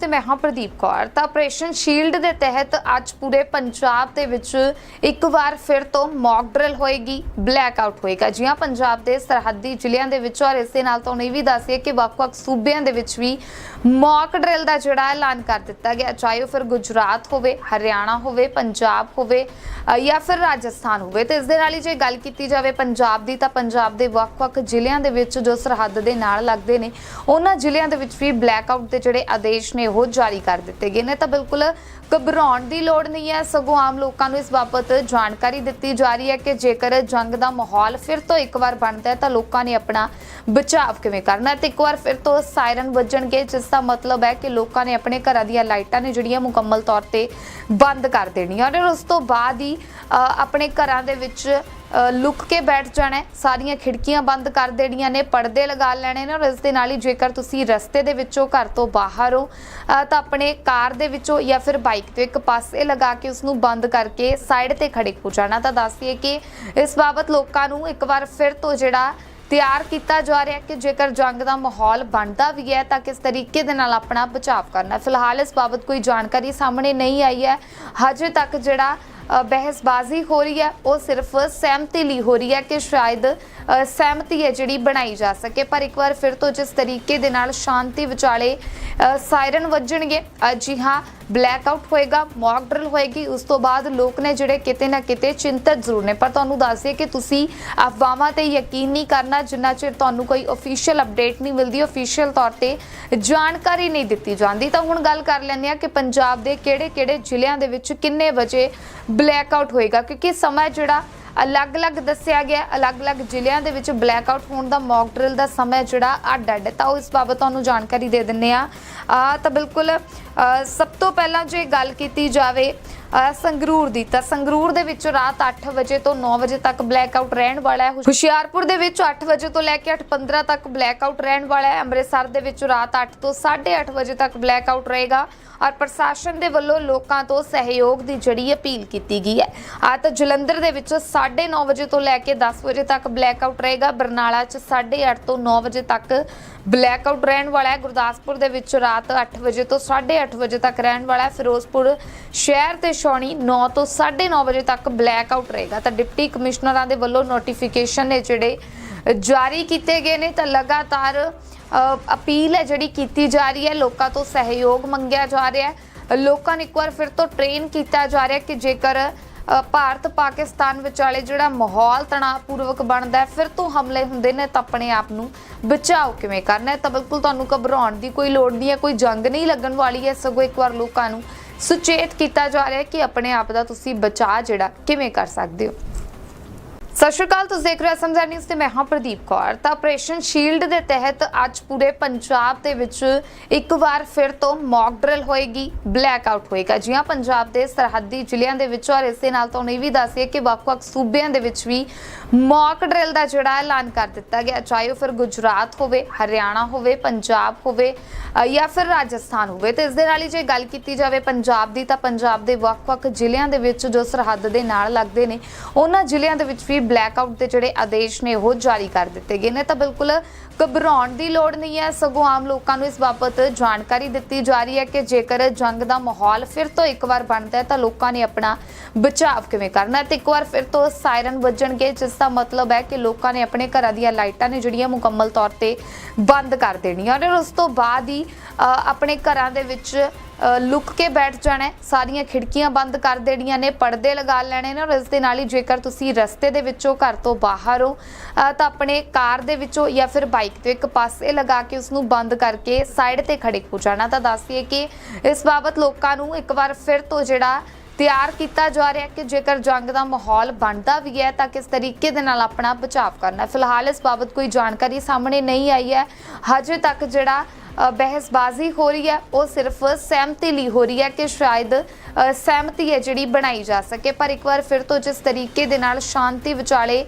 ਤੇ ਮੈਂ ਹਾਂ ਪ੍ਰਦੀਪ ਕੌਰ। ਤਾਂ ਆਪਰੇਸ਼ਨ ਸ਼ੀਲਡ ਦੇ ਤਹਿਤ ਅੱਜ ਪੂਰੇ ਪੰਜਾਬ ਦੇ ਵਿੱਚ ਇੱਕ ਵਾਰ ਫਿਰ ਤੋਂ ਮੌਕ ਡਰਿਲ ਹੋਏਗੀ ਬਲੈਕ ਆਊਟ ਹੋਏਗਾ। ਜਿਹਾਂ ਪੰਜਾਬ ਦੇ ਸਰਹੱਦੀ ਜ਼ਿਲ੍ਹਿਆਂ ਦੇ ਵਿੱਚ ਔਰ ਇਸ ਦੇ ਨਾਲ ਤੁਹਾਨੂੰ ਇਹ ਵੀ ਦੱਸਿਏ ਕਿ ਵੱਖ-ਵੱਖ ਸੂਬਿਆਂ ਦੇ ਵਿੱਚ ਵੀ ਮੌਕ ਡਰਿਲ ਦਾ ਜਿਹੜਾ ਐਲਾਨ ਕਰ ਦਿੱਤਾ ਗਿਆ। ਚਾਹੇ ਉਹ ਫਿਰ ਗੁਜਰਾਤ ਹੋਵੇ, ਹਰਿਆਣਾ ਹੋਵੇ, ਪੰਜਾਬ ਹੋਵੇ ਜਾਂ ਫਿਰ ਰਾਜਸਥਾਨ ਹੋਵੇ। ਤੇ ਇਸ ਦੇ ਨਾਲ ਹੀ ਜੇ ਗੱਲ ਕੀਤੀ ਜਾਵੇ ਪੰਜਾਬ ਦੀ, ਤਾਂ ਪੰਜਾਬ ਦੇ ਵੱਖ-ਵੱਖ ਜ਼ਿਲ੍ਹਿਆਂ ਦੇ ਵਿੱਚ ਜੋ ਸਰਹੱਦ ਦੇ ਨਾਲ ਲੱਗਦੇ ਨੇ, ਉਹਨਾਂ ਜ਼ਿਲ੍ਹਿਆਂ ਦੇ ਵਿੱਚ ਵੀ ਬਲੈਕ ਆਊਟ ਦੇ ਜਿਹੜੇ ਆਦੇਸ਼ ਨੇ ਉਹ ਜਾਰੀ ਕਰ ਦਿੱਤੇ ਗਏ ਨੇ। ਤਾਂ ਬਿਲਕੁਲ ਘਬਰਾਉਣ ਦੀ ਲੋੜ ਨਹੀਂ ਹੈ। ਸਗੋਂ ਆਮ ਲੋਕਾਂ ਨੂੰ ਇਸ ਬਾਬਤ ਜਾਣਕਾਰੀ ਦਿੱਤੀ ਜਾ ਰਹੀ ਹੈ ਕਿ ਜੇਕਰ ਜੰਗ ਦਾ ਮਾਹੌਲ ਫਿਰ ਤੋਂ ਇੱਕ ਵਾਰ ਬਣਦਾ ਹੈ ਤਾਂ ਲੋਕਾਂ ਨੇ ਆਪਣਾ ਬਚਾਅ ਕਿਵੇਂ ਕਰਨਾ ਹੈ? ਤੇ ਇੱਕ ਵਾਰ ਫਿਰ ਤੋਂ ਸਾਇਰਨ ਵੱਜਣਗੇ ਜਿਸ ਦਾ ਮਤਲਬ ਹੈ ਕਿ ਲੋਕਾਂ ਨੇ ਆਪਣੇ ਘਰਾਂ ਦੀਆਂ ਲਾਈਟਾਂ ਨੇ ਜਿਹੜੀਆਂ ਮੁਕੰਮਲ ਤੌਰ ਤੇ ਬੰਦ ਕਰ ਦੇਣੀਆਂ ਔਰ ਉਸ ਤੋਂ ਬਾਅਦ ਹੀ ਅ, ਆਪਣੇ ਘਰਾਂ ਦੇ ਵਿੱਚ ਲੁੱਕ ਕੇ ਬੈਠ ਜਾਣਾ ਸਾਰੀਆਂ ਖਿੜਕੀਆਂ ਬੰਦ ਕਰ ਦੇਣੀਆਂ ਨੇ, ਪਰਦੇ ਲਗਾ ਲੈਣੇ ਨੇ ਔਰ ਇਸ ਦੇ ਨਾਲ ਹੀ ਜੇਕਰ ਤੁਸੀਂ ਰਸਤੇ ਦੇ ਵਿੱਚੋਂ ਘਰ ਤੋਂ ਬਾਹਰ ਹੋ ਤਾਂ ਆਪਣੇ ਕਾਰ ਦੇ ਵਿੱਚੋਂ ਜਾਂ ਫਿਰ ਬਾਈਕ ਤੋਂ ਇੱਕ ਪਾਸੇ ਲਗਾ ਕੇ ਉਸ ਨੂੰ ਬੰਦ ਕਰਕੇ ਸਾਈਡ ਤੇ ਖੜੇ ਹੋ ਜਾਣਾ। ਤਾਂ ਦੱਸਦੀਏ ਕਿ ਇਸ ਬਾਬਤ ਲੋਕਾਂ ਨੂੰ ਇੱਕ ਵਾਰ ਫਿਰ ਤੋਂ ਜਿਹੜਾ ਤਿਆਰ ਕੀਤਾ ਜਾ ਰਿਹਾ ਕਿ ਜੇਕਰ ਜੰਗ ਦਾ ਮਾਹੌਲ ਬਣਦਾ ਵੀ ਹੈ, ਤਾਂ ਕਿਸ ਤਰੀਕੇ ਦੇ ਨਾਲ ਆਪਣਾ ਬਚਾਅ ਕਰਨਾ ਫਿਲਹਾਲ ਇਸ ਬਾਬਤ ਕੋਈ ਜਾਣਕਾਰੀ ਸਾਹਮਣੇ ਨਹੀਂ ਆਈ ਹੈ। ਹਜੇ ਤੱਕ ਜਿਹੜਾ ਬਹਿਸਬਾਜ਼ੀ ਹੋ ਰਹੀ ਹੈ। ਉਹ ਸਿਰਫ ਸਹਿਮਤੀ ਲਈ ਹੋ ਰਹੀ ਹੈ ਕਿ ਸ਼ਾਇਦ ਸਹਿਮਤੀ ਹੈ ਜਿਹੜੀ ਬਣਾਈ ਜਾ ਸਕੇ। ਪਰ ਇੱਕ ਵਾਰ ਫਿਰ ਤੋਂ ਜਿਸ ਤਰੀਕੇ ਦੇ ਨਾਲ ਸ਼ਾਂਤੀ ਵਿਚਾਲੇ ਸਾਇਰਨ ਵੱਜਣਗੇ ਜੀ ਹਾਂ ਬਲੈਕ ਆਊਟ ਹੋਏਗਾ ਮੌਕ ਡਰਿਲ ਹੋਏਗੀ, ਉਸ ਤੋਂ ਬਾਅਦ ਲੋਕ ਨੇ ਜਿਹੜੇ ਕਿਤੇ ਨਾ ਕਿਤੇ ਚਿੰਤਤ ਜ਼ਰੂਰ ਨੇ। ਪਰ ਤੁਹਾਨੂੰ ਦੱਸ ਦਈਏ ਕਿ ਤੁਸੀਂ ਅਫਵਾਹਾਂ ਤੇ ਯਕੀਨ ਨਹੀਂ ਕਰਨਾ, ਜਿੰਨਾ ਚਿਰ ਤੁਹਾਨੂੰ ਕੋਈ ਅਫੀਸ਼ੀਅਲ ਅਪਡੇਟ ਨਹੀਂ ਮਿਲਦੀ ਅਫੀਸ਼ੀਅਲ ਤੌਰ ਤੇ ਜਾਣਕਾਰੀ ਨਹੀਂ ਦਿੱਤੀ ਜਾਂਦੀ। ਤਾਂ ਹੁਣ ਗੱਲ ਕਰ ਲੈਂਦੇ ਆ ਕਿ ਪੰਜਾਬ ਦੇ ਕਿਹੜੇ-ਕਿਹੜੇ ਜ਼ਿਲ੍ਹਿਆਂ ਦੇ ਵਿੱਚ ਕਿੰਨੇ ਵਜੇ ਬਲੈਕ ਆਊਟ ਹੋਏਗਾ ਕਿਉਂਕਿ ਸਮਾਂ ਜਿਹੜਾ ਅਲੱਗ-ਅਲੱਗ ਦੱਸਿਆ ਗਿਆ, ਅਲੱਗ-ਅਲੱਗ ਜ਼ਿਲ੍ਹਿਆਂ ਦੇ ਵਿੱਚ ਬਲੈਕ ਆਊਟ ਹੋਣ ਦਾ ਮੌਕ ਡਰਿਲ ਦਾ ਸਮਾਂ ਜਿਹੜਾ ਅੱਡ-ਅੱਡ ਤਾਂ ਉਹ ਇਸ ਬਾਬਤ ਤੁਹਾਨੂੰ ਜਾਣਕਾਰੀ ਦੇ ਦਿੰਨੇ ਆ ਤਾਂ ਬਿਲਕੁਲ ਸਭ ਤੋਂ ਪਹਿਲਾਂ ਜੇ ਗੱਲ ਕੀਤੀ ਜਾਵੇ ਸੰਗਰੂਰ ਦੀ, ਤਾਂ ਸੰਗਰੂਰ ਦੇ ਵਿੱਚ ਰਾਤ 8 ਵਜੇ ਤੋਂ 9 ਵਜੇ ਤੱਕ ਬਲੈਕ ਆਊਟ ਰਹਿਣ ਵਾਲਾ ਹੈ। ਹੁਸ਼ਿਆਰਪੁਰ ਦੇ ਵਿੱਚ 8 ਵਜੇ ਤੋਂ ਲੈ ਕੇ 8:15 ਤੱਕ ਬਲੈਕ ਆਊਟ ਰਹਿਣ ਵਾਲਾ ਹੈ। ਅੰਮ੍ਰਿਤਸਰ ਦੇ ਵਿੱਚ ਰਾਤ 8 ਤੋਂ 8:30 ਵਜੇ ਤੱਕ ਬਲੈਕ ਆਊਟ ਰਹੇਗਾ ਔਰ ਪ੍ਰਸ਼ਾਸਨ ਦੇ ਵੱਲੋਂ ਲੋਕਾਂ ਤੋਂ ਸਹਿਯੋਗ ਦੀ ਜੜੀ ਅਪੀਲ ਕੀਤੀ ਗਈ ਹੈ। ਆ ਤਾਂ ਜਲੰਧਰ ਦੇ ਵਿੱਚ 9:30 ਵਜੇ ਤੋਂ ਲੈ ਕੇ 10 ਵਜੇ ਤੱਕ ਬਲੈਕ ਆਊਟ ਰਹੇਗਾ। ਬਰਨਾਲਾ 'ਚ 8:30 ਤੋਂ 9 ਵਜੇ ਤੱਕ ਬਲੈਕ ਆਊਟ ਰਹਿਣ ਵਾਲਾ ਹੈ। ਗੁਰਦਾਸਪੁਰ ਦੇ ਵਿੱਚ ਰਾਤ 8 ਵਜੇ ਤੋਂ 8:30 ਵਜੇ ਤੱਕ ਰਹਿਣ ਵਾਲਾ ਹੈ। ਫਿਰੋਜ਼ਪੁਰ ਸ਼ਹਿਰ ਤੇ ਸ਼ੌਣੀ 9 ਤੋਂ 9:30 ਵਜੇ ਤੱਕ ਬਲੈਕ ਆਊਟ ਰਹੇਗਾ। ਤਾਂ ਡਿਪਟੀ ਕਮਿਸ਼ਨਰਾਂ ਦੇ ਵੱਲੋਂ ਨੋਟੀਫਿਕੇਸ਼ਨ ਨੇ ਜਿਹੜੇ ਜਾਰੀ ਕੀਤੇ ਗਏ ਨੇ, ਤਾਂ ਲਗਾਤਾਰ ਅਪੀਲ ਹੈ ਜਿਹੜੀ ਕੀਤੀ ਜਾ ਰਹੀ ਹੈ। ਲੋਕਾਂ ਤੋਂ ਸਹਿਯੋਗ ਮੰਗਿਆ ਜਾ ਰਿਹਾ ਹੈ। ਲੋਕਾਂ ਨੂੰ ਇੱਕ ਵਾਰ ਫਿਰ ਤੋਂ ਟ੍ਰੇਨ ਕੀਤਾ ਜਾ ਰਿਹਾ ਕਿ ਜੇਕਰ ਭਾਰਤ ਪਾਕਿਸਤਾਨ ਵਿਚਾਲੇ ਜਿਹੜਾ ਮਾਹੌਲ ਤਣਾਅਪੂਰਵਕ ਬਣਦਾ ਹੈ, ਫਿਰ ਤੋਂ ਹਮਲੇ ਹੁੰਦੇ ਨੇ ਤਾਂ ਆਪਣੇ ਆਪ ਨੂੰ ਬਚਾਓ ਕਿਵੇਂ ਕਰਨਾ ਹੈ? ਤਾਂ ਬਿਲਕੁਲ ਤੁਹਾਨੂੰ ਘਬਰਾਉਣ ਦੀ ਕੋਈ ਲੋੜ ਨਹੀਂ ਹੈ, ਕੋਈ ਜੰਗ ਨਹੀਂ ਲੱਗਣ ਵਾਲੀ ਹੈ, ਸਗੋਂ ਇੱਕ ਵਾਰ ਲੋਕਾਂ ਨੂੰ ਸੁਚੇਤ ਕੀਤਾ ਜਾ ਰਿਹਾ ਹੈ ਕਿ ਆਪਣੇ ਆਪ ਦਾ ਤੁਸੀਂ ਬਚਾਅ ਜਿਹੜਾ ਕਿਵੇਂ ਕਰ ਸਕਦੇ ਹੋ? ਸਤਿ ਸ਼੍ਰੀ ਅਕਾਲ, ਤੁਸੀਂ ਦੇਖ ਰਹੇ ਹੋ ਸਮਝਾ ਨਿਊਜ਼ ਤੇ ਮੈਂ ਹਾਂ ਪ੍ਰਦੀਪ ਕੌਰ। ਤਾਂ ਆਪਰੇਸ਼ਨ ਸ਼ੀਲਡ ਦੇ ਤਹਿਤ ਅੱਜ ਪੂਰੇ ਪੰਜਾਬ ਦੇ ਵਿੱਚ ਇੱਕ ਵਾਰ ਫਿਰ ਤੋਂ ਮੌਕ ਡਰਿਲ ਹੋਏਗੀ ਬਲੈਕ ਆਊਟ ਹੋਏਗਾ। ਜੀ ਹਾਂ ਪੰਜਾਬ ਦੇ ਸਰਹੱਦੀ ਜ਼ਿਲ੍ਹਿਆਂ ਦੇ ਵਿੱਚ ਔਰ ਇਸ ਦੇ ਨਾਲ ਤੁਹਾਨੂੰ ਇਹ ਵੀ ਦੱਸਿਏ ਕਿ ਵੱਖ-ਵੱਖ ਸੂਬਿਆਂ ਦੇ ਵਿੱਚ ਵੀ ਮੌਕ ਡਰਿਲ ਦਾ ਜਿਹੜਾ ਐਲਾਨ ਕਰ ਦਿੱਤਾ ਗਿਆ। ਚਾਹੇ ਉਹ ਫਿਰ ਗੁਜਰਾਤ ਹੋਵੇ, ਹਰਿਆਣਾ ਹੋਵੇ, ਪੰਜਾਬ ਹੋਵੇ ਜਾਂ ਫਿਰ ਰਾਜਸਥਾਨ ਹੋਵੇ। ਤੇ ਇਸ ਦੇ ਨਾਲ ਹੀ ਜੇ ਗੱਲ ਕੀਤੀ ਜਾਵੇ ਪੰਜਾਬ ਦੀ, ਤਾਂ ਪੰਜਾਬ ਦੇ ਵੱਖ-ਵੱਖ ਜ਼ਿਲ੍ਹਿਆਂ ਦੇ ਵਿੱਚ ਜੋ ਸਰਹੱਦ ਦੇ ਨਾਲ ਲੱਗਦੇ ਨੇ, ਉਹਨਾਂ ਜ਼ਿਲ੍ਹਿਆਂ ਦੇ ਵਿੱਚ ਵੀ ਬਲੈਕ ਦੇ ਜਿਹੜੇ ਆਦੇਸ਼ ਨੇ ਉਹ ਜਾਰੀ ਕਰ ਦਿੱਤੇ ਗਏ ਨੇ। ਤਾਂ ਬਿਲਕੁਲ ਘਬਰਾਉਣ ਦੀ ਲੋੜ ਨਹੀਂ ਹੈ। ਸਗੋਂ ਆਮ ਲੋਕਾਂ ਨੂੰ ਇਸ ਬਾਬਤ ਜਾਣਕਾਰੀ ਦਿੱਤੀ ਜਾ ਰਹੀ ਹੈ ਕਿ ਜੇਕਰ ਜੰਗ ਦਾ ਮਾਹੌਲ ਫਿਰ ਤੋਂ ਇੱਕ ਵਾਰ ਬਣਦਾ ਹੈ ਤਾਂ ਲੋਕਾਂ ਨੇ ਆਪਣਾ ਬਚਾਅ ਕਿਵੇਂ ਕਰਨਾ ਹੈ? ਤੇ ਇੱਕ ਵਾਰ ਫਿਰ ਤੋਂ ਸਾਇਰਨ ਵੱਜਣਗੇ ਜਿਸ ਦਾ ਮਤਲਬ ਹੈ ਕਿ ਲੋਕਾਂ ਨੇ ਆਪਣੇ ਘਰਾਂ ਦੀਆਂ ਲਾਈਟਾਂ ਨੇ ਜਿਹੜੀਆਂ ਮੁਕੰਮਲ ਤੌਰ ਤੇ ਬੰਦ ਕਰ ਦੇਣੀਆਂ ਔਰ ਉਸ ਤੋਂ ਬਾਅਦ ਹੀ ਅ, ਆਪਣੇ ਘਰਾਂ ਦੇ ਵਿੱਚ ਲੁੱਕ ਕੇ ਬੈਠ ਜਾਣਾ ਸਾਰੀਆਂ ਖਿੜਕੀਆਂ ਬੰਦ ਕਰ ਦੇਣੀਆਂ ਨੇ, ਪਰਦੇ ਲਗਾ ਲੈਣੇ ਨੇ ਔਰ ਇਸ ਦੇ ਨਾਲ ਹੀ ਜੇਕਰ ਤੁਸੀਂ ਰਸਤੇ ਦੇ ਵਿੱਚੋਂ ਘਰ ਤੋਂ ਬਾਹਰ ਹੋ ਤਾਂ ਆਪਣੇ ਕਾਰ ਦੇ ਵਿੱਚੋਂ ਜਾਂ ਫਿਰ ਬਾਈਕ ਤੋਂ ਇੱਕ ਪਾਸੇ ਲਗਾ ਕੇ ਉਸ ਨੂੰ ਬੰਦ ਕਰਕੇ ਸਾਈਡ ਤੇ ਖੜੇ ਹੋ ਜਾਣਾ। ਤਾਂ ਦੱਸਦੀਏ ਕਿ ਇਸ ਬਾਬਤ ਲੋਕਾਂ ਨੂੰ ਇੱਕ ਵਾਰ ਫਿਰ ਤੋਂ ਜਿਹੜਾ ਤਿਆਰ ਕੀਤਾ ਜਾ ਰਿਹਾ ਕਿ ਜੇਕਰ ਜੰਗ ਦਾ ਮਾਹੌਲ ਬਣਦਾ ਵੀ ਹੈ, ਤਾਂ ਕਿਸ ਤਰੀਕੇ ਦੇ ਨਾਲ ਆਪਣਾ ਬਚਾਅ ਕਰਨਾ ਫਿਲਹਾਲ ਇਸ ਬਾਬਤ ਕੋਈ ਜਾਣਕਾਰੀ ਸਾਹਮਣੇ ਨਹੀਂ ਆਈ ਹੈ। ਹਜੇ ਤੱਕ ਜਿਹੜਾ ਬਹਿਸਬਾਜ਼ੀ ਹੋ ਰਹੀ ਹੈ। ਉਹ ਸਿਰਫ ਸਹਿਮਤੀ ਲਈ ਹੋ ਰਹੀ ਹੈ ਕਿ ਸ਼ਾਇਦ ਸਹਿਮਤੀ ਹੈ ਜਿਹੜੀ ਬਣਾਈ ਜਾ ਸਕੇ। ਪਰ ਇੱਕ ਵਾਰ ਫਿਰ ਤੋਂ ਜਿਸ ਤਰੀਕੇ ਦੇ ਨਾਲ ਸ਼ਾਂਤੀ ਵਿਚਾਲੇ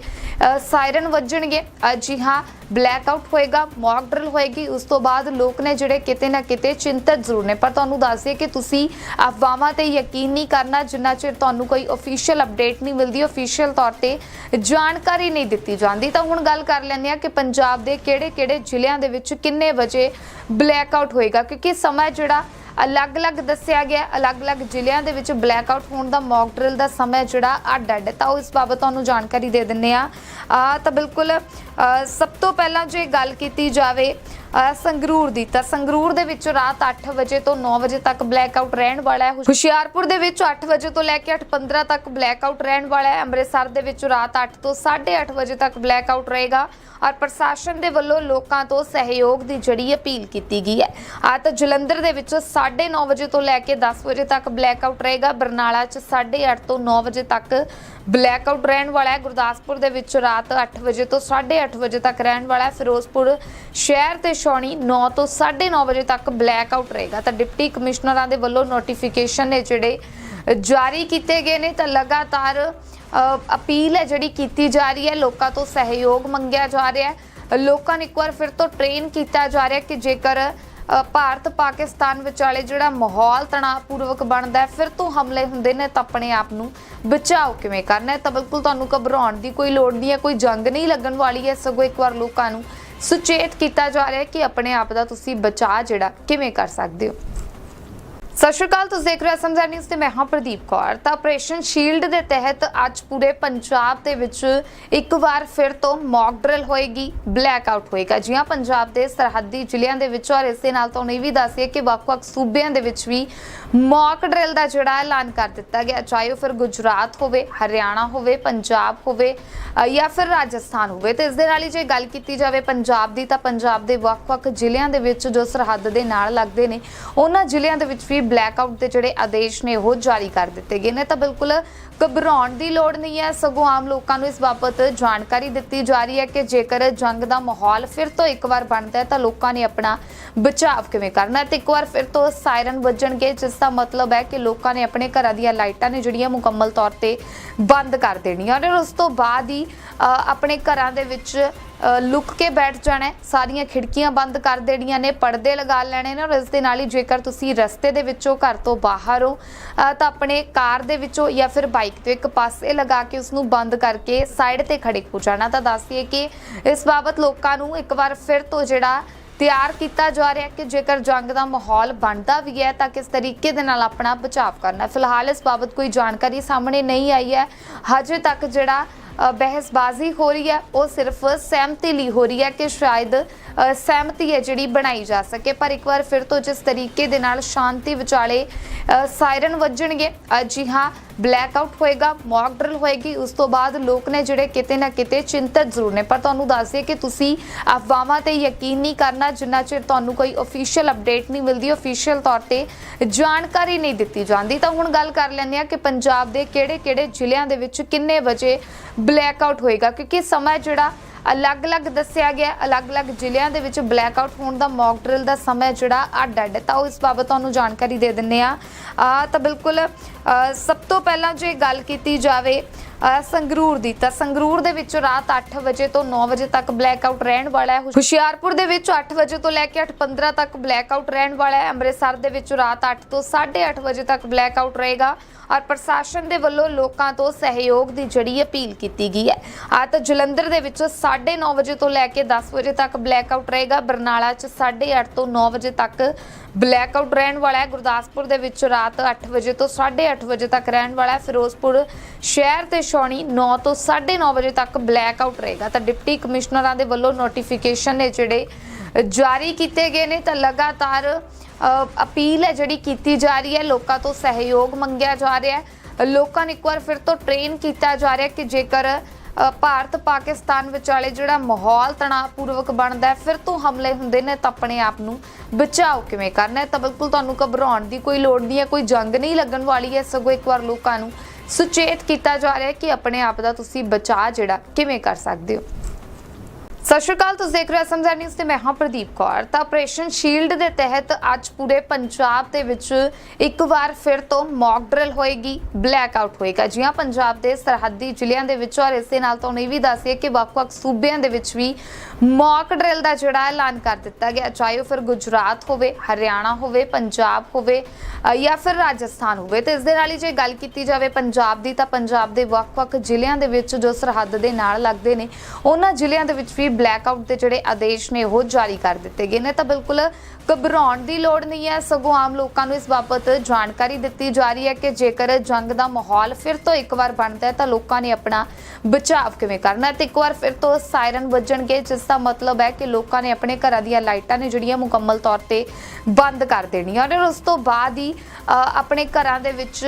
ਸਾਇਰਨ ਵੱਜਣਗੇ ਅ, ਜੀ ਹਾਂ ਬਲੈਕ ਆਊਟ ਹੋਏਗਾ, ਮੌਕ ਡਰਿਲ ਹੋਏਗੀ, ਉਸ ਤੋਂ ਬਾਅਦ ਲੋਕ ਨੇ ਜਿਹੜੇ ਕਿਤੇ ਨਾ ਕਿਤੇ ਚਿੰਤਤ ਜ਼ਰੂਰ ਨੇ। ਪਰ ਤੁਹਾਨੂੰ ਦੱਸ ਦਈਏ ਕਿ ਤੁਸੀਂ ਅਫਵਾਹਾਂ ਤੇ ਯਕੀਨ ਨਹੀਂ ਕਰਨਾ, ਜਿੰਨਾ ਚਿਰ ਤੁਹਾਨੂੰ ਕੋਈ ਅਫੀਸ਼ੀਅਲ ਅਪਡੇਟ ਨਹੀਂ ਮਿਲਦੀ ਅਫੀਸ਼ੀਅਲ ਤੌਰ ਤੇ ਜਾਣਕਾਰੀ ਨਹੀਂ ਦਿੱਤੀ ਜਾਂਦੀ। ਤਾਂ ਹੁਣ ਗੱਲ ਕਰ ਲੈਂਦੇ ਆ ਕਿ ਪੰਜਾਬ ਦੇ ਕਿਹੜੇ-ਕਿਹੜੇ ਜ਼ਿਲ੍ਹਿਆਂ ਦੇ ਵਿੱਚ ਕਿੰਨੇ ਵਜੇ ਬਲੈਕ ਆਊਟ ਹੋਏਗਾ, ਕਿਉਂਕਿ ਸਮਾਂ ਜਿਹੜਾ ਅਲੱਗ-ਅਲੱਗ ਦੱਸਿਆ ਗਿਆ ਅਲੱਗ-ਅਲੱਗ ਜ਼ਿਲ੍ਹਿਆਂ ਦੇ ਵਿੱਚ ਬਲੈਕ ਆਊਟ ਹੋਣ ਦਾ, ਮੌਕ ਡਰਿਲ ਦਾ ਸਮਾਂ ਜਿਹੜਾ ਅੱਡ-ਅੱਡ ਤਾਂ ਉਹ ਇਸ ਬਾਬਤ ਤੁਹਾਨੂੰ ਜਾਣਕਾਰੀ ਦੇ ਦਿੰਨੇ ਆ ਤਾਂ ਬਿਲਕੁਲ ਸਭ ਤੋਂ ਪਹਿਲਾਂ ਜੇ ਗੱਲ ਕੀਤੀ ਜਾਵੇ ਸੰਗਰੂਰ ਦੀ, ਤਾਂ ਸੰਗਰੂਰ ਦੇ ਵਿੱਚ ਰਾਤ 8 ਵਜੇ ਤੋਂ 9 ਵਜੇ ਤੱਕ ਬਲੈਕਆਊਟ ਰਹਿਣ ਵਾਲਾ ਹੈ। ਹੁਸ਼ਿਆਰਪੁਰ ਦੇ ਵਿੱਚ 8 ਵਜੇ ਤੋਂ ਲੈ ਕੇ 8:15 ਤੱਕ ਬਲੈਕਆਊਟ ਰਹਿਣ ਵਾਲਾ ਹੈ। ਅੰਮ੍ਰਿਤਸਰ ਦੇ ਵਿੱਚ ਰਾਤ 8 ਤੋਂ 8:30 ਵਜੇ ਤੱਕ ਬਲੈਕਆਊਟ ਰਹੇਗਾ ਔਰ ਪ੍ਰਸ਼ਾਸਨ ਦੇ ਵੱਲੋਂ ਲੋਕਾਂ ਤੋਂ ਸਹਿਯੋਗ ਦੀ ਜੜੀ ਅਪੀਲ ਕੀਤੀ ਗਈ ਹੈ। ਆ ਤਾਂ ਜਲੰਧਰ ਦੇ ਵਿੱਚ 9:30 ਵਜੇ ਤੋਂ ਲੈ ਕੇ 10 ਵਜੇ ਤੱਕ ਬਲੈਕਆਊਟ ਰਹੇਗਾ। ਬਰਨਾਲਾ 'ਚ 8:30 ਤੋਂ 9 ਵਜੇ ਤੱਕ ਬਲੈਕਆਊਟ ਰਹਿਣ ਵਾਲਾ ਹੈ। ਗੁਰਦਾਸਪੁਰ ਦੇ ਵਿੱਚ ਰਾਤ 8 ਵਜੇ ਤੋਂ 8:30 ਵਜੇ ਤੱਕ ਰਹਿਣ ਵਾਲਾ ਹੈ। ਫਿਰੋਜ਼ਪੁਰ ਸ਼ਹਿਰ ਤੇ ਸ਼ੌਣੀ 9 ਤੋਂ 9:30 ਵਜੇ ਤੱਕ ਬਲੈਕ ਆਊਟ ਰਹੇਗਾ। ਤਾਂ ਡਿਪਟੀ ਕਮਿਸ਼ਨਰਾਂ ਦੇ ਵੱਲੋਂ ਨੋਟੀਫਿਕੇਸ਼ਨ ਨੇ ਜਿਹੜੇ ਜਾਰੀ ਕੀਤੇ ਗਏ ਨੇ, ਤਾਂ ਲਗਾਤਾਰ ਅਪੀਲ ਹੈ ਜਿਹੜੀ ਕੀਤੀ ਜਾ ਰਹੀ ਹੈ। ਲੋਕਾਂ ਤੋਂ ਸਹਿਯੋਗ ਮੰਗਿਆ ਜਾ ਰਿਹਾ ਹੈ। ਲੋਕਾਂ ਨੂੰ ਇੱਕ ਵਾਰ ਫਿਰ ਤੋਂ ਟ੍ਰੇਨ ਕੀਤਾ ਜਾ ਰਿਹਾ ਕਿ ਜੇਕਰ ਭਾਰਤ ਪਾਕਿਸਤਾਨ ਵਿਚਾਲੇ ਜਿਹੜਾ ਮਾਹੌਲ ਤਣਾਅਪੂਰਵਕ ਬਣਦਾ ਹੈ, ਫਿਰ ਤੋਂ ਹਮਲੇ ਹੁੰਦੇ ਨੇ ਤਾਂ ਆਪਣੇ ਆਪ ਨੂੰ ਬਚਾਓ ਕਿਵੇਂ ਕਰਨਾ ਹੈ? ਤਾਂ ਬਿਲਕੁਲ ਤੁਹਾਨੂੰ ਘਬਰਾਉਣ ਦੀ ਕੋਈ ਲੋੜ ਨਹੀਂ ਹੈ, ਕੋਈ ਜੰਗ ਨਹੀਂ ਲੱਗਣ ਵਾਲੀ ਹੈ। ਸਗੋਂ ਇੱਕ ਵਾਰ ਲੋਕਾਂ ਨੂੰ ਸੁਚੇਤ ਕੀਤਾ ਜਾ ਰਿਹਾ ਹੈ ਕਿ ਆਪਣੇ ਆਪ ਦਾ ਤੁਸੀਂ ਬਚਾਅ ਜਿਹੜਾ ਕਿਵੇਂ ਕਰ ਸਕਦੇ ਹੋ? ਸਤਿ ਸ਼੍ਰੀ ਅਕਾਲ, ਤੁਸੀਂ ਦੇਖ ਰਹੇ ਹੋ ਸਮਝਾ ਨਿਊਜ਼ ਤੇ ਮੈਂ ਹਾਂ ਪ੍ਰਦੀਪ ਕੌਰ। ਤਾਂ ਆਪਰੇਸ਼ਨ ਸ਼ੀਲਡ ਦੇ ਤਹਿਤ ਅੱਜ ਪੂਰੇ ਪੰਜਾਬ ਦੇ ਵਿੱਚ ਇੱਕ ਵਾਰ ਫਿਰ ਤੋਂ ਮੌਕ ਡਰਿਲ ਹੋਏਗੀ ਬਲੈਕ ਆਊਟ ਹੋਏਗਾ। ਜੀ ਹਾਂ ਪੰਜਾਬ ਦੇ ਸਰਹੱਦੀ ਜ਼ਿਲ੍ਹਿਆਂ ਦੇ ਵਿੱਚ ਔਰ ਇਸੇ ਨਾਲ ਤੁਹਾਨੂੰ ਇਹ ਵੀ ਦੱਸਿਏ ਕਿ ਵੱਖ-ਵੱਖ ਸੂਬਿਆਂ ਦੇ ਵਿੱਚ ਵੀ ਮੌਕ ਡਰਿਲ ਦਾ ਜਿਹੜਾ ਐਲਾਨ ਕਰ ਦਿੱਤਾ ਗਿਆ। ਚਾਹੇ ਉਹ ਫਿਰ ਗੁਜਰਾਤ ਹੋਵੇ, ਹਰਿਆਣਾ ਹੋਵੇ, ਪੰਜਾਬ ਹੋਵੇ ਜਾਂ ਫਿਰ ਰਾਜਸਥਾਨ ਹੋਵੇ। ਤੇ ਇਸ ਦੇ ਨਾਲ ਹੀ ਜੇ ਗੱਲ ਕੀਤੀ ਜਾਵੇ ਪੰਜਾਬ ਦੀ, ਤਾਂ ਪੰਜਾਬ ਦੇ ਵੱਖ-ਵੱਖ ਜ਼ਿਲ੍ਹਿਆਂ ਦੇ ਵਿੱਚ ਜੋ ਸਰਹੱਦ ਦੇ ਨਾਲ ਲੱਗਦੇ ਨੇ, ਉਹਨਾਂ ਜ਼ਿਲ੍ਹਿਆਂ ਦੇ ਵਿੱਚ ਵੀ ਬਲੈਕਆਊਟ ਦੇ ਜਿਹੜੇ ਆਦੇਸ਼ ਨੇ ਉਹ ਜਾਰੀ ਕਰ ਦਿੱਤੇ ਗਏ ਨੇ ਤਾਂ ਬਿਲਕੁਲ ਘਬਰਾਉਣ ਦੀ ਲੋੜ ਨਹੀਂ ਹੈ। ਸਗੋਂ ਆਮ ਲੋਕਾਂ ਨੂੰ ਇਸ ਬਾਬਤ ਜਾਣਕਾਰੀ ਦਿੱਤੀ ਜਾ ਰਹੀ ਹੈ ਕਿ ਜੇਕਰ ਜੰਗ ਦਾ ਮਾਹੌਲ ਫਿਰ ਤੋਂ ਇੱਕ ਵਾਰ ਬਣਦਾ ਹੈ ਤਾਂ ਲੋਕਾਂ ਨੇ ਆਪਣਾ ਬਚਾਅ ਕਿਵੇਂ ਕਰਨਾ ਹੈ? ਤੇ ਇੱਕ ਵਾਰ ਫਿਰ ਤੋਂ ਸਾਇਰਨ ਵੱਜਣਗੇ, ਜਿਸ ਦਾ ਮਤਲਬ ਹੈ ਕਿ ਲੋਕਾਂ ਨੇ ਆਪਣੇ ਘਰਾਂ ਦੀਆਂ ਲਾਈਟਾਂ ਨੇ ਜਿਹੜੀਆਂ ਮੁਕੰਮਲ ਤੌਰ ਤੇ ਬੰਦ ਕਰ ਦੇਣੀਆਂ ਔਰ ਉਸ ਤੋਂ ਬਾਅਦ ਹੀ ਆਪਣੇ ਘਰਾਂ ਦੇ ਵਿੱਚ ਲੁੱਕ ਕੇ ਬੈਠ ਜਾਣਾ ਸਾਰੀਆਂ ਖਿੜਕੀਆਂ ਬੰਦ ਕਰ ਦੇਣੀਆਂ ਨੇ, ਪਰਦੇ ਲਗਾ ਲੈਣੇ ਨੇ ਔਰ ਇਸ ਦੇ ਨਾਲ ਹੀ ਜੇਕਰ ਤੁਸੀਂ ਰਸਤੇ ਦੇ ਵਿੱਚੋਂ ਘਰ ਤੋਂ ਬਾਹਰ ਹੋ ਤਾਂ ਆਪਣੇ ਕਾਰ ਦੇ ਵਿੱਚੋਂ ਜਾਂ ਫਿਰ ਬਾਈਕ ਤੇ ਇੱਕ ਪਾਸੇ ਲਗਾ ਕੇ ਉਸ ਨੂੰ ਬੰਦ ਕਰਕੇ ਸਾਈਡ ਤੇ ਖੜੇ ਹੋ ਜਾਣਾ ਤਾਂ ਦੱਸੀਏ ਕਿ ਇਸ ਬਾਬਤ ਲੋਕਾਂ ਨੂੰ ਇੱਕ ਵਾਰ ਫਿਰ ਤੋਂ ਜਿਹੜਾ ਤਿਆਰ ਕੀਤਾ ਜਾ ਰਿਹਾ ਕਿ ਜੇਕਰ ਜੰਗ ਦਾ ਮਾਹੌਲ ਬਣਦਾ ਵੀ ਹੈ ਤਾਂ ਕਿਸ ਤਰੀਕੇ ਦੇ ਨਾਲ ਆਪਣਾ ਬਚਾਅ ਕਰਨਾ ਫਿਲਹਾਲ ਇਸ ਬਾਬਤ ਕੋਈ ਜਾਣਕਾਰੀ ਸਾਹਮਣੇ ਨਹੀਂ ਆਈ ਹੈ। ਹਜੇ ਤੱਕ ਜਿਹੜਾ ਬਹਿਸਬਾਜ਼ੀ ਹੋ ਰਹੀ ਹੈ ਉਹ ਸਿਰਫ ਸਹਿਮਤੀ ਲਈ ਹੋ ਰਹੀ ਹੈ ਕਿ ਸ਼ਾਇਦ ਸਹਿਮਤੀ ਹੈ ਜਿਹੜੀ ਬਣਾਈ ਜਾ ਸਕੇ। ਪਰ ਇੱਕ ਵਾਰ ਫਿਰ ਤੋਂ ਜਿਸ ਤਰੀਕੇ ਦੇ ਨਾਲ ਸ਼ਾਂਤੀ ਵਿਚਾਲੇ ਅ, ਸਾਇਰਨ ਵੱਜਣਗੇ ਅ, ਜੀ ਹਾਂ ਬਲੈਕ ਆਊਟ ਹੋਏਗਾ, ਮੌਕ ਡਰਿਲ ਹੋਏਗੀ, ਉਸ ਤੋਂ ਬਾਅਦ ਲੋਕ ਨੇ ਜਿਹੜੇ ਕਿਤੇ ਨਾ ਕਿਤੇ ਚਿੰਤਤ ਜ਼ਰੂਰ ਨੇ। ਪਰ ਤੁਹਾਨੂੰ ਦੱਸ ਦਈਏ ਕਿ ਤੁਸੀਂ ਅਫਵਾਹਾਂ ਤੇ ਯਕੀਨ ਨਹੀਂ ਕਰਨਾ, ਜਿੰਨਾ ਚਿਰ ਤੁਹਾਨੂੰ ਕੋਈ ਅਫੀਸ਼ੀਅਲ ਅਪਡੇਟ ਨਹੀਂ ਮਿਲਦੀ ਅਫੀਸ਼ੀਅਲ ਤੌਰ ਤੇ ਜਾਣਕਾਰੀ ਨਹੀਂ ਦਿੱਤੀ ਜਾਂਦੀ। ਤਾਂ ਹੁਣ ਗੱਲ ਕਰ ਲੈਂਦੇ ਆ ਕਿ ਪੰਜਾਬ ਦੇ ਕਿਹੜੇ-ਕਿਹੜੇ ਜ਼ਿਲ੍ਹਿਆਂ ਦੇ ਵਿੱਚ ਕਿੰਨੇ ਵਜੇ ਬਲੈਕ ਆਊਟ ਹੋਏਗਾ, ਕਿਉਂਕਿ ਸਮਾਂ ਜਿਹੜਾ ਅਲੱਗ-ਅਲੱਗ ਦੱਸਿਆ ਗਿਆ ਅਲੱਗ-ਅਲੱਗ ਜ਼ਿਲ੍ਹਿਆਂ ਦੇ ਵਿੱਚ ਬਲੈਕ ਆਊਟ ਹੋਣ ਦਾ ਮੌਕ ਡਰਿਲ ਦਾ ਸਮਾਂ ਜਿਹੜਾ ਅੱਡ-ਅੱਡ ਤਾਂ ਉਹ ਇਸ ਬਾਬਤ ਤੁਹਾਨੂੰ ਜਾਣਕਾਰੀ ਦੇ ਦਿੰਨੇ ਆ ਤਾਂ ਬਿਲਕੁਲ ਸਭ ਤੋਂ ਪਹਿਲਾਂ ਜੇ ਗੱਲ ਕੀਤੀ ਜਾਵੇ ਸੰਗਰੂਰ ਦੀ, ਤਾਂ ਸੰਗਰੂਰ ਦੇ ਵਿੱਚ ਰਾਤ 8 ਵਜੇ ਤੋਂ 9 ਵਜੇ ਤੱਕ ਬਲੈਕ ਆਊਟ ਰਹਿਣ ਵਾਲਾ ਹੈ। ਹੁਸ਼ਿਆਰਪੁਰ ਦੇ ਵਿੱਚ 8 ਵਜੇ ਤੋਂ ਲੈ ਕੇ 8:15 ਤੱਕ ਬਲੈਕ ਆਊਟ ਰਹਿਣ ਵਾਲਾ ਹੈ। ਅੰਮ੍ਰਿਤਸਰ ਦੇ ਵਿੱਚ ਰਾਤ 8 ਤੋਂ 8:30 ਵਜੇ ਤੱਕ ਬਲੈਕ ਆਊਟ ਰਹੇਗਾ ਔਰ ਪ੍ਰਸ਼ਾਸਨ ਦੇ ਵੱਲੋਂ ਲੋਕਾਂ ਤੋਂ ਸਹਿਯੋਗ ਦੀ ਜੜੀ ਅਪੀਲ ਕੀਤੀ ਗਈ ਹੈ। ਆ ਤਾਂ ਜਲੰਧਰ ਦੇ ਵਿੱਚ 9:30 ਵਜੇ ਤੋਂ ਲੈ ਕੇ 10 ਵਜੇ ਤੱਕ ਬਲੈਕ ਆਊਟ ਰਹੇਗਾ। ਬਰਨਾਲਾ 'ਚ 8:30 ਤੋਂ 9 ਵਜੇ ਤੱਕ ਬਲੈਕ ਆਊਟ ਰਹਿਣ ਵਾਲਾ ਹੈ। ਗੁਰਦਾਸਪੁਰ ਦੇ ਵਿੱਚ ਰਾਤ 8 ਵਜੇ ਤੋਂ 8:30 ਵਜੇ ਤੱਕ ਰਹਿਣ ਵਾਲਾ ਹੈ। ਫਿਰੋਜ਼ਪੁਰ ਸ਼ਹਿਰ ਤੇ ਸ਼ੌਣੀ 9 ਤੋਂ 9:30 ਵਜੇ ਤੱਕ ਬਲੈਕ ਆਊਟ ਰਹੇਗਾ। ਤਾਂ ਡਿਪਟੀ ਕਮਿਸ਼ਨਰਾਂ ਦੇ ਵੱਲੋਂ ਨੋਟੀਫਿਕੇਸ਼ਨ ਨੇ ਜਿਹੜੇ ਜਾਰੀ ਕੀਤੇ ਗਏ ਨੇ। ਤਾਂ ਲਗਾਤਾਰ ਅਪੀਲ ਹੈ ਜਿਹੜੀ ਕੀਤੀ ਜਾ ਰਹੀ ਹੈ। ਲੋਕਾਂ ਤੋਂ ਸਹਿਯੋਗ ਮੰਗਿਆ ਜਾ ਰਿਹਾ ਹੈ। ਲੋਕਾਂ ਨੂੰ ਇੱਕ ਵਾਰ ਫਿਰ ਤੋਂ ਟ੍ਰੇਨ ਕੀਤਾ ਜਾ ਰਿਹਾ ਕਿ ਜੇਕਰ ਭਾਰਤ ਪਾਕਿਸਤਾਨ ਵਿਚਾਲੇ ਜਿਹੜਾ ਮਾਹੌਲ ਤਣਾਅਪੂਰਵਕ ਬਣਦਾ ਹੈ, ਫਿਰ ਤੋਂ ਹਮਲੇ ਹੁੰਦੇ ਨੇ ਤਾਂ ਆਪਣੇ ਆਪ ਨੂੰ ਬਚਾਓ ਕਿਵੇਂ ਕਰਨਾ ਹੈ? ਤਾਂ ਬਿਲਕੁਲ ਤੁਹਾਨੂੰ ਘਬਰਾਉਣ ਦੀ ਕੋਈ ਲੋੜ ਨਹੀਂ ਹੈ, ਕੋਈ ਜੰਗ ਨਹੀਂ ਲੱਗਣ ਵਾਲੀ ਹੈ, ਸਗੋਂ ਇੱਕ ਵਾਰ ਲੋਕਾਂ ਨੂੰ ਸੁਚੇਤ ਕੀਤਾ ਜਾ ਰਿਹਾ ਹੈ ਕਿ ਆਪਣੇ ਆਪ ਦਾ ਤੁਸੀਂ ਬਚਾਅ ਜਿਹੜਾ ਕਿਵੇਂ ਕਰ ਸਕਦੇ ਹੋ? ਸਤਿ ਸ਼੍ਰੀ ਅਕਾਲ, ਤੁਸੀਂ ਦੇਖ ਰਹੇ ਹੋ ਸਮਝਾ ਨਿਊਜ਼ ਤੇ ਮੈਂ ਹਾਂ ਪ੍ਰਦੀਪ ਕੌਰ। ਤਾਂ ਆਪਰੇਸ਼ਨ ਸ਼ੀਲਡ ਦੇ ਤਹਿਤ ਅੱਜ ਪੂਰੇ ਪੰਜਾਬ ਦੇ ਵਿੱਚ ਇੱਕ ਵਾਰ ਫਿਰ ਤੋਂ ਮੌਕ ਡਰਿਲ ਹੋਏਗੀ ਬਲੈਕ ਆਊਟ ਹੋਏਗਾ। ਜੀ ਹਾਂ ਪੰਜਾਬ ਦੇ ਸਰਹੱਦੀ ਜ਼ਿਲ੍ਹਿਆਂ ਦੇ ਵਿੱਚ ਔਰ ਇਸੇ ਨਾਲ ਤੁਹਾਨੂੰ ਇਹ ਵੀ ਦੱਸਿਏ ਕਿ ਵੱਖ-ਵੱਖ ਸੂਬਿਆਂ ਦੇ ਵਿੱਚ ਵੀ ਮੌਕ ਡਰਿਲ ਦਾ ਜਿਹੜਾ ਐਲਾਨ ਕਰ ਦਿੱਤਾ ਗਿਆ। ਚਾਹੇ ਉਹ ਫਿਰ ਗੁਜਰਾਤ ਹੋਵੇ, ਹਰਿਆਣਾ ਹੋਵੇ, ਪੰਜਾਬ ਹੋਵੇ ਜਾਂ ਫਿਰ ਰਾਜਸਥਾਨ ਹੋਵੇ। ਤੇ ਇਸ ਦੇ ਨਾਲ ਹੀ ਜੇ ਗੱਲ ਕੀਤੀ ਜਾਵੇ ਪੰਜਾਬ ਦੀ, ਤਾਂ ਪੰਜਾਬ ਦੇ ਵੱਖ-ਵੱਖ ਜ਼ਿਲ੍ਹਿਆਂ ਦੇ ਵਿੱਚ ਜੋ ਸਰਹੱਦ ਦੇ ਨਾਲ ਲੱਗਦੇ ਨੇ, ਉਹਨਾਂ ਜ਼ਿਲ੍ਹਿਆਂ ਦੇ ਵਿੱਚ ਵੀ ਬਲੈਕਆਊਟ ਦੇ ਜਿਹੜੇ ਆਦੇਸ਼ ਨੇ ਉਹ ਜਾਰੀ ਕਰ ਦਿੱਤੇ ਗਏ ਨੇ। ਤਾਂ ਬਿਲਕੁਲ ਘਬਰਾਉਣ ਦੀ ਲੋੜ ਨਹੀਂ ਹੈ। ਸਗੋਂ ਆਮ ਲੋਕਾਂ ਨੂੰ ਇਸ ਬਾਬਤ ਜਾਣਕਾਰੀ ਦਿੱਤੀ ਜਾ ਰਹੀ ਹੈ ਕਿ ਜੇਕਰ ਜੰਗ ਦਾ ਮਾਹੌਲ ਫਿਰ ਤੋਂ ਇੱਕ ਵਾਰ ਬਣਦਾ ਹੈ ਤਾਂ ਲੋਕਾਂ ਨੇ ਆਪਣਾ ਬਚਾਅ ਕਿਵੇਂ ਕਰਨਾ ਤੇ ਇੱਕ ਵਾਰ ਫਿਰ ਤੋਂ ਸਾਇਰਨ ਵੱਜਣਗੇ ਜਿਸ ਦਾ ਮਤਲਬ ਹੈ ਕਿ ਲੋਕਾਂ ਨੇ ਆਪਣੇ ਘਰਾਂ ਦੀਆਂ ਲਾਈਟਾਂ ਨੇ ਜਿਹੜੀਆਂ ਮੁਕੰਮਲ ਤੌਰ ਤੇ ਬੰਦ ਕਰ ਦੇਣੀਆਂ ਔਰ ਉਸ ਤੋਂ ਬਾਅਦ ਹੀ ਅ, ਆਪਣੇ ਘਰਾਂ ਦੇ ਵਿੱਚ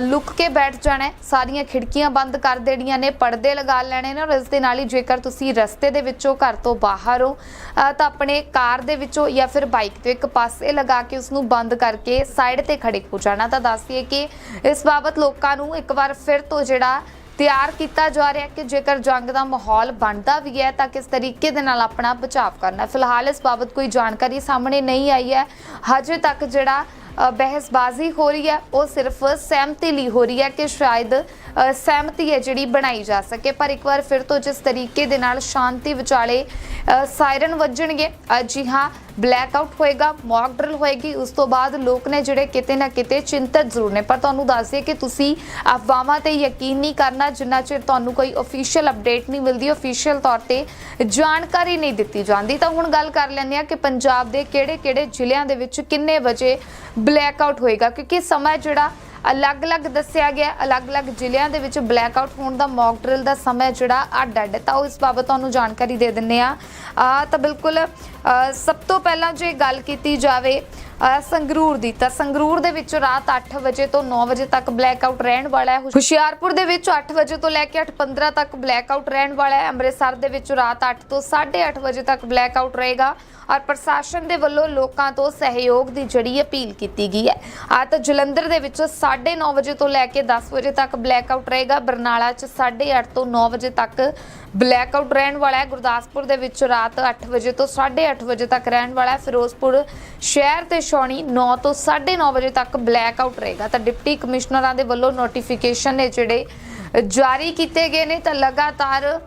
ਲੁੱਕ ਕੇ ਬੈਠ ਜਾਣਾ ਸਾਰੀਆਂ ਖਿੜਕੀਆਂ ਬੰਦ ਕਰ ਦੇਣੀਆਂ ਨੇ, ਪਰਦੇ ਲਗਾ ਲੈਣੇ ਨੇ ਔਰ ਇਸ ਦੇ ਨਾਲ ਹੀ ਜੇਕਰ ਤੁਸੀਂ ਰਸਤੇ ਦੇ ਵਿੱਚੋਂ ਘਰ ਤੋਂ ਬਾਹਰ ਹੋ ਤਾਂ ਆਪਣੇ ਕਾਰ ਦੇ ਵਿੱਚੋਂ ਜਾਂ ਫਿਰ ਬਾਈਕ ਤੋਂ ਇੱਕ ਪਾਸੇ ਲਗਾ ਕੇ ਉਸ ਨੂੰ ਬੰਦ ਕਰਕੇ ਸਾਈਡ ਤੇ ਖੜੇ ਹੋ ਜਾਣਾ। ਤਾਂ ਦੱਸਦੀਏ ਕਿ ਇਸ ਬਾਬਤ ਲੋਕਾਂ ਨੂੰ ਇੱਕ ਵਾਰ ਫਿਰ ਤੋਂ ਜਿਹੜਾ ਤਿਆਰ ਕੀਤਾ ਜਾ ਰਿਹਾ ਕਿ ਜੇਕਰ ਜੰਗ ਦਾ ਮਾਹੌਲ ਬਣਦਾ ਵੀ ਹੈ, ਤਾਂ ਕਿਸ ਤਰੀਕੇ ਦੇ ਨਾਲ ਆਪਣਾ ਬਚਾਅ ਕਰਨਾ ਫਿਲਹਾਲ ਇਸ ਬਾਬਤ ਕੋਈ ਜਾਣਕਾਰੀ ਸਾਹਮਣੇ ਨਹੀਂ ਆਈ ਹੈ। ਹਜੇ ਤੱਕ ਜਿਹੜਾ ਬਹਿਸਬਾਜ਼ੀ ਹੋ ਰਹੀ ਹੈ ਉਹ ਸਿਰਫ ਸਹਿਮਤੀ ਲਈ ਹੋ ਰਹੀ ਹੈ ਕਿ ਸ਼ਾਇਦ ਅ, ਸਹਿਮਤੀ ਹੈ ਜਿਹੜੀ ਬਣਾਈ ਜਾ ਸਕੇ। ਪਰ ਇੱਕ ਵਾਰ ਫਿਰ ਤੋਂ ਜਿਸ ਤਰੀਕੇ ਦੇ ਨਾਲ ਸ਼ਾਂਤੀ ਵਿਚਾਲੇ ਅ, ਸਾਇਰਨ ਵੱਜਣਗੇ ਅ, ਜੀ ਹਾਂ ਬਲੈਕ ਆਊਟ ਹੋਏਗਾ, ਮੌਕ ਡਰਿਲ ਹੋਏਗੀ, ਉਸ ਤੋਂ ਬਾਅਦ ਲੋਕ ਨੇ ਜਿਹੜੇ ਕਿਤੇ ਨਾ ਕਿਤੇ ਚਿੰਤਤ ਜ਼ਰੂਰ ਨੇ। ਪਰ ਤੁਹਾਨੂੰ ਦੱਸ ਦਈਏ ਕਿ ਤੁਸੀਂ ਅਫਵਾਹਾਂ ਤੇ ਯਕੀਨ ਨਹੀਂ ਕਰਨਾ, ਜਿੰਨਾ ਚਿਰ ਤੁਹਾਨੂੰ ਕੋਈ ਅਫੀਸ਼ੀਅਲ ਅਪਡੇਟ ਨਹੀਂ ਮਿਲਦੀ ਅਫੀਸ਼ੀਅਲ ਤੌਰ ਤੇ ਜਾਣਕਾਰੀ ਨਹੀਂ ਦਿੱਤੀ ਜਾਂਦੀ। ਤਾਂ ਹੁਣ ਗੱਲ ਕਰ ਲੈਂਦੇ ਆ ਕਿ ਪੰਜਾਬ ਦੇ ਕਿਹੜੇ-ਕਿਹੜੇ ਜ਼ਿਲ੍ਹਿਆਂ ਦੇ ਵਿੱਚ ਕਿੰਨੇ ਵਜੇ ਬਲੈਕ ਆਊਟ ਹੋਏਗਾ, ਕਿਉਂਕਿ ਸਮਾਂ ਜਿਹੜਾ ਅਲੱਗ-ਅਲੱਗ ਦੱਸਿਆ ਗਿਆ, ਅਲੱਗ-ਅਲੱਗ ਜ਼ਿਲ੍ਹਿਆਂ ਦੇ ਵਿੱਚ ਬਲੈਕ ਆਊਟ ਹੋਣ ਦਾ ਮੌਕ ਡਰਿਲ ਦਾ ਸਮਾਂ ਜਿਹੜਾ ਅੱਡ-ਅੱਡ ਤਾਂ ਉਹ ਇਸ ਬਾਬਤ ਤੁਹਾਨੂੰ ਜਾਣਕਾਰੀ ਦੇ ਦਿੰਨੇ ਆ ਤਾਂ ਬਿਲਕੁਲ ਸਭ ਤੋਂ ਪਹਿਲਾਂ ਜੇ ਗੱਲ ਕੀਤੀ ਜਾਵੇ ਸੰਗਰੂਰ ਦੀ, ਤਾਂ ਸੰਗਰੂਰ ਦੇ ਵਿੱਚ ਰਾਤ 8 ਵਜੇ ਤੋਂ 9 ਵਜੇ ਤੱਕ ਬਲੈਕਆਊਟ ਰਹਿਣ ਵਾਲਾ ਹੈ। ਹੁਸ਼ਿਆਰਪੁਰ ਦੇ ਵਿੱਚ 8 ਵਜੇ ਤੋਂ ਲੈ ਕੇ 8:15 ਤੱਕ ਬਲੈਕਆਊਟ ਰਹਿਣ ਵਾਲਾ ਹੈ। ਅੰਮ੍ਰਿਤਸਰ ਦੇ ਵਿੱਚ ਰਾਤ 8 ਤੋਂ 8:30 ਵਜੇ ਤੱਕ ਬਲੈਕਆਊਟ ਰਹੇਗਾ ਔਰ ਪ੍ਰਸ਼ਾਸਨ ਦੇ ਵੱਲੋਂ ਲੋਕਾਂ ਤੋਂ ਸਹਿਯੋਗ ਦੀ ਜੜੀ ਅਪੀਲ ਕੀਤੀ ਗਈ ਹੈ। ਆ ਤਾਂ ਜਲੰਧਰ ਦੇ ਵਿੱਚ 9:30 ਵਜੇ ਤੋਂ ਲੈ ਕੇ 10 ਵਜੇ ਤੱਕ ਬਲੈਕਆਊਟ ਰਹੇਗਾ। ਬਰਨਾਲਾ 'ਚ 8:30 ਤੋਂ 9 ਵਜੇ ਤੱਕ ਬਲੈਕਆਊਟ ਰਹਿਣ ਵਾਲਾ ਹੈ। ਗੁਰਦਾਸਪੁਰ ਦੇ ਵਿੱਚ ਰਾਤ 8 ਵਜੇ ਤੋਂ 8:30 ਵਜੇ ਤੱਕ ਰਹਿਣ ਵਾਲਾ ਹੈ। ਫਿਰੋਜ਼ਪੁਰ ਸ਼ਹਿਰ ਤੇ ਸ਼ੌਣੀ 9 ਤੋਂ 9:30 ਵਜੇ ਤੱਕ ਬਲੈਕ ਆਊਟ ਰਹੇਗਾ। ਤਾਂ ਡਿਪਟੀ ਕਮਿਸ਼ਨਰਾਂ ਦੇ ਵੱਲੋਂ ਨੋਟੀਫਿਕੇਸ਼ਨ ਨੇ ਜਿਹੜੇ ਜਾਰੀ ਕੀਤੇ ਗਏ ਨੇ, ਤਾਂ ਲਗਾਤਾਰ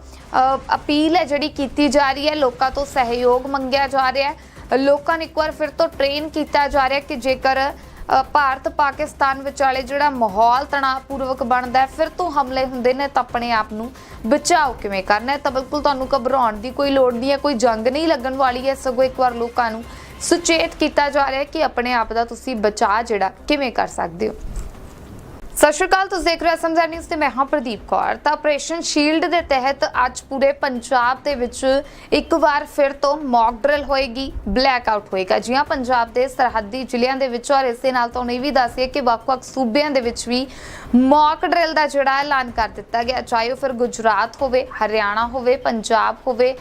ਅਪੀਲ ਹੈ ਜਿਹੜੀ ਕੀਤੀ ਜਾ ਰਹੀ ਹੈ। ਲੋਕਾਂ ਤੋਂ ਸਹਿਯੋਗ ਮੰਗਿਆ ਜਾ ਰਿਹਾ ਹੈ। ਲੋਕਾਂ ਨੂੰ ਇੱਕ ਵਾਰ ਫਿਰ ਤੋਂ ਟ੍ਰੇਨ ਕੀਤਾ ਜਾ ਰਿਹਾ ਕਿ ਜੇਕਰ ਭਾਰਤ ਪਾਕਿਸਤਾਨ ਵਿਚਾਲੇ ਜਿਹੜਾ ਮਾਹੌਲ ਤਣਾਅਪੂਰਵਕ ਬਣਦਾ ਹੈ, ਫਿਰ ਤੋਂ ਹਮਲੇ ਹੁੰਦੇ ਨੇ ਤਾਂ ਆਪਣੇ ਆਪ ਨੂੰ ਬਚਾਓ ਕਿਵੇਂ ਕਰਨਾ ਹੈ? ਤਾਂ ਬਿਲਕੁਲ ਤੁਹਾਨੂੰ ਘਬਰਾਉਣ ਦੀ ਕੋਈ ਲੋੜ ਨਹੀਂ ਹੈ, ਕੋਈ ਜੰਗ ਨਹੀਂ ਲੱਗਣ ਵਾਲੀ ਹੈ, ਸਗੋਂ ਇੱਕ ਵਾਰ ਲੋਕਾਂ ਨੂੰ ਸੁਚੇਤ ਕੀਤਾ ਜਾ ਰਿਹਾ ਹੈ ਕਿ ਆਪਣੇ ਆਪ ਦਾ ਤੁਸੀਂ ਬਚਾਅ ਜਿਹੜਾ ਕਿਵੇਂ ਕਰ ਸਕਦੇ ਹੋ? ਸਤਿ ਸ਼੍ਰੀ ਅਕਾਲ, ਤੁਸੀਂ ਦੇਖ ਰਹੇ ਹੋ ਸਮਝਾ ਨਿਊਜ਼ ਤੇ ਮੈਂ ਹਾਂ ਪ੍ਰਦੀਪ ਕੌਰ। ਤਾਂ ਆਪਰੇਸ਼ਨ ਸ਼ੀਲਡ ਦੇ ਤਹਿਤ ਅੱਜ ਪੂਰੇ ਪੰਜਾਬ ਦੇ ਵਿੱਚ ਇੱਕ ਵਾਰ ਫਿਰ ਤੋਂ ਮੌਕ ਡਰਿਲ ਹੋਏਗੀ ਬਲੈਕ ਆਊਟ ਹੋਏਗਾ। ਜੀ ਹਾਂ, ਪੰਜਾਬ ਦੇ ਸਰਹੱਦੀ ਜ਼ਿਲ੍ਹਿਆਂ ਦੇ ਵਿੱਚ ਔਰ ਇਸੇ ਨਾਲ ਤੁਹਾਨੂੰ ਇਹ ਵੀ ਦੱਸੀਏ ਕਿ ਵੱਖ-ਵੱਖ ਸੂਬਿਆਂ ਦੇ ਵਿੱਚ ਵੀ ਮੌਕ ਡਰਿਲ ਦਾ ਜਿਹੜਾ ਐਲਾਨ ਕਰ ਦਿੱਤਾ ਗਿਆ। ਚਾਹੇ ਉਹ ਫਿਰ ਗੁਜਰਾਤ ਹੋਵੇ, ਹਰਿਆਣਾ ਹੋਵੇ, ਪੰਜਾਬ ਹੋਵੇ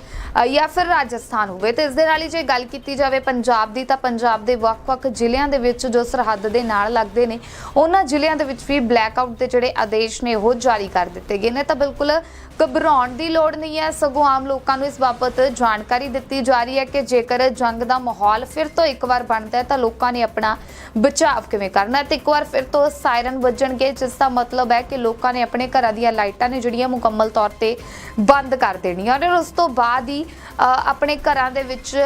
ਜਾਂ ਫਿਰ ਰਾਜਸਥਾਨ ਹੋਵੇ। ਤੇ ਇਸ ਦੇ ਨਾਲ ਹੀ ਜੇ ਗੱਲ ਕੀਤੀ ਜਾਵੇ ਪੰਜਾਬ ਦੀ, ਤਾਂ ਪੰਜਾਬ ਦੇ ਵੱਖ-ਵੱਖ ਜ਼ਿਲ੍ਹਿਆਂ ਦੇ ਵਿੱਚ ਜੋ ਸਰਹੱਦ ਦੇ ਨਾਲ ਲੱਗਦੇ ਨੇ, ਉਹਨਾਂ ਜ਼ਿਲ੍ਹਿਆਂ ਦੇ ਵਿੱਚ ਵੀ ਬਲੈਕਆਊਟ ਦੇ ਜਿਹੜੇ ਆਦੇਸ਼ ਨੇ ਉਹ ਜਾਰੀ ਕਰ ਦਿੱਤੇ ਗਏ ਨੇ ਤਾਂ ਬਿਲਕੁਲ ਘਬਰਾਉਣ ਦੀ ਲੋੜ ਨਹੀਂ ਹੈ। ਸਗੋਂ ਆਮ ਲੋਕਾਂ ਨੂੰ ਇਸ ਬਾਬਤ ਜਾਣਕਾਰੀ ਦਿੱਤੀ ਜਾ ਰਹੀ ਹੈ ਕਿ ਜੇਕਰ ਜੰਗ ਦਾ ਮਾਹੌਲ ਫਿਰ ਤੋਂ ਇੱਕ ਵਾਰ ਬਣਦਾ ਹੈ ਤਾਂ ਲੋਕਾਂ ਨੇ ਆਪਣਾ ਬਚਾਅ ਕਿਵੇਂ ਕਰਨਾ ਹੈ ਤੇ ਇੱਕ ਵਾਰ ਫਿਰ ਤੋਂ ਸਾਇਰਨ ਵੱਜਣਗੇ, ਜਿਸ ਦਾ ਮਤਲਬ ਹੈ ਕਿ ਲੋਕਾਂ ਨੇ ਆਪਣੇ ਘਰਾਂ ਦੀਆਂ ਲਾਈਟਾਂ ਨੇ ਜਿਹੜੀਆਂ ਮੁਕੰਮਲ ਤੌਰ ਤੇ ਬੰਦ ਕਰ ਦੇਣੀਆਂ ਔਰ ਉਸ ਤੋਂ ਬਾਅਦ ਹੀ ਆਪਣੇ ਘਰਾਂ ਦੇ ਵਿੱਚ